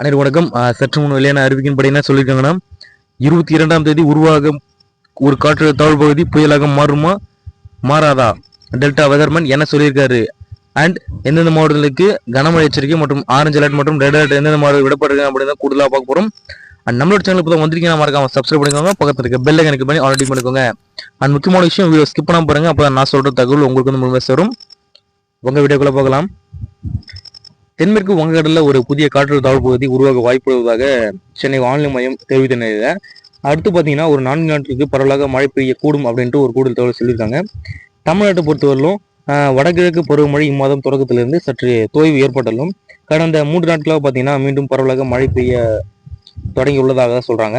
அனைவரும் வணக்கம். சற்று முன் வெளியான அறிவிக்கின்படி என்ன சொல்லியிருக்காங்கன்னா இருபத்தி இரண்டாம் தேதி உருவாக ஒரு காற்று தாழ்வு பகுதி புயலாக மாறுமா மாறாதா? டெல்டா வெதர்மன் என்ன சொல்லியிருக்காரு? அண்ட் எந்தெந்த மாவட்டங்களுக்கு கனமழை எச்சரிக்கை மற்றும் ஆரஞ்சு அலர்ட் மற்றும் ரெட் அலர்ட் எந்தெந்த மாவட்டம் விடப்பட்டிருக்காங்க அப்படின்னு தான் கூடுதலாக பார்க்க போகிறோம் அண்ட் நம்மளோட சேனல் இப்போ தான் வந்திருக்கீங்க மறக்காம சப்ஸ்கிரைப் பண்ணிக்கோங்க. பக்கத்தில் இருக்க பெல் எனக்கு பண்ணி ஆல்ரெடி பண்ணிக்கோங்க. அண்ட் முக்கியமான விஷயம் வீடியோ ஸ்கிப் பண்ணாம பாருங்க. அப்போ நான் சொல்கிற தகவல் உங்களுக்கு வந்து முழுமையாக சேரும். உங்கள் வீடியோக்குள்ளே பார்க்கலாம் தென்மேற்கு வங்கக்கடலில் ஒரு புதிய காற்று தாழ்வு பகுதி உருவாக வாய்ப்புள்ளதாக சென்னை வானிலை மையம் தெரிவித்த நிலையில் அடுத்து பார்த்தீங்கன்னா ஒரு நான்கு நாட்களுக்கு பரவலாக மழை பெய்யக்கூடும் அப்படின்ட்டு ஒரு கூடுதல் தகவல் சொல்லியிருக்காங்க. தமிழ்நாட்டை பொறுத்தவரையிலும் ஆஹ், வடகிழக்கு பருவமழை இம்மாதம் தொடக்கத்திலிருந்து சற்று தோய்வு ஏற்பட்டாலும் கடந்த மூன்று நாட்களாக பார்த்தீங்கன்னா மீண்டும் பரவலாக மழை பெய்ய தொடங்கியுள்ளதாக தான் சொல்றாங்க.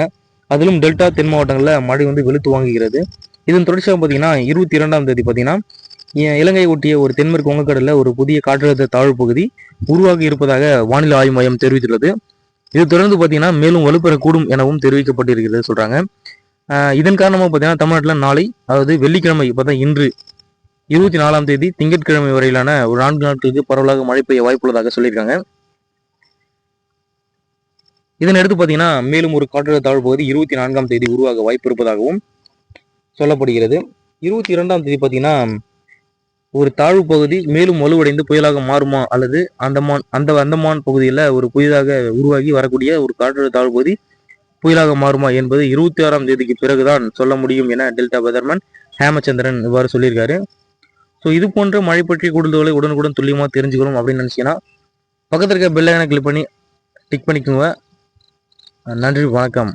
அதிலும் டெல்டா தென் மாவட்டங்களில் மழை வந்து வெளுத்து வாங்குகிறது. இதன் தொடர்ச்சியாக பார்த்தீங்கன்னா இருபத்தி இரண்டாம் தேதி பார்த்தீங்கன்னா இலங்கை ஒட்டிய ஒரு தென்மேற்கு வங்கக்கடலில் ஒரு புதிய காற்றழுத்த தாழ்வு பகுதி உருவாகி இருப்பதாக வானிலை ஆய்வு மையம் தெரிவித்துள்ளது. இது தொடர்ந்து பார்த்தீங்கன்னா மேலும் வலுப்பெறக்கூடும் எனவும் தெரிவிக்கப்பட்டிருக்கிறது சொல்றாங்க. இதன் காரணமாக பார்த்தீங்கன்னா தமிழ்நாட்டில் நாளை அதாவது வெள்ளிக்கிழமை பார்த்தா இன்று இருபத்தி நாலாம் தேதி திங்கட்கிழமை வரையிலான ஒரு நான்கு நாட்களுக்கு பரவலாக மழை பெய்ய வாய்ப்புள்ளதாக சொல்லியிருக்காங்க. இதனை அடுத்து பார்த்தீங்கன்னா மேலும் ஒரு காற்றழுத்த தாழ்வு பகுதி இருபத்தி நான்காம் தேதி உருவாக வாய்ப்பு இருப்பதாகவும் சொல்லப்படுகிறது. இருபத்தி இரண்டாம் தேதி பார்த்தீங்கன்னா ஒரு தாழ்வு பகுதி மேலும் வலுவடைந்து புயலாக மாறுமா அல்லது அந்தமான் அந்த அந்தமான் பகுதியில் ஒரு புதிதாக உருவாகி வரக்கூடிய ஒரு காற்றழுத்த தாழ்வு பகுதி புயலாக மாறுமா என்பது இருபத்தி ஆறாம் தேதிக்கு பிறகுதான் சொல்ல முடியும் என டெல்டா வெதர்மேன் ஹேமச்சந்திரன் இவ்வாறு சொல்லியிருக்காரு. ஸோ இது போன்ற மழை பற்றிய கூடுதல்களை உடனுக்குடன் துல்லியமாக தெரிஞ்சுக்கணும் அப்படின்னு நினச்சிங்கன்னா பக்கத்தில் இருக்க பெல்லைனை கிளிக் பண்ணி டிக் பண்ணிக்கோங்க. நன்றி வணக்கம்.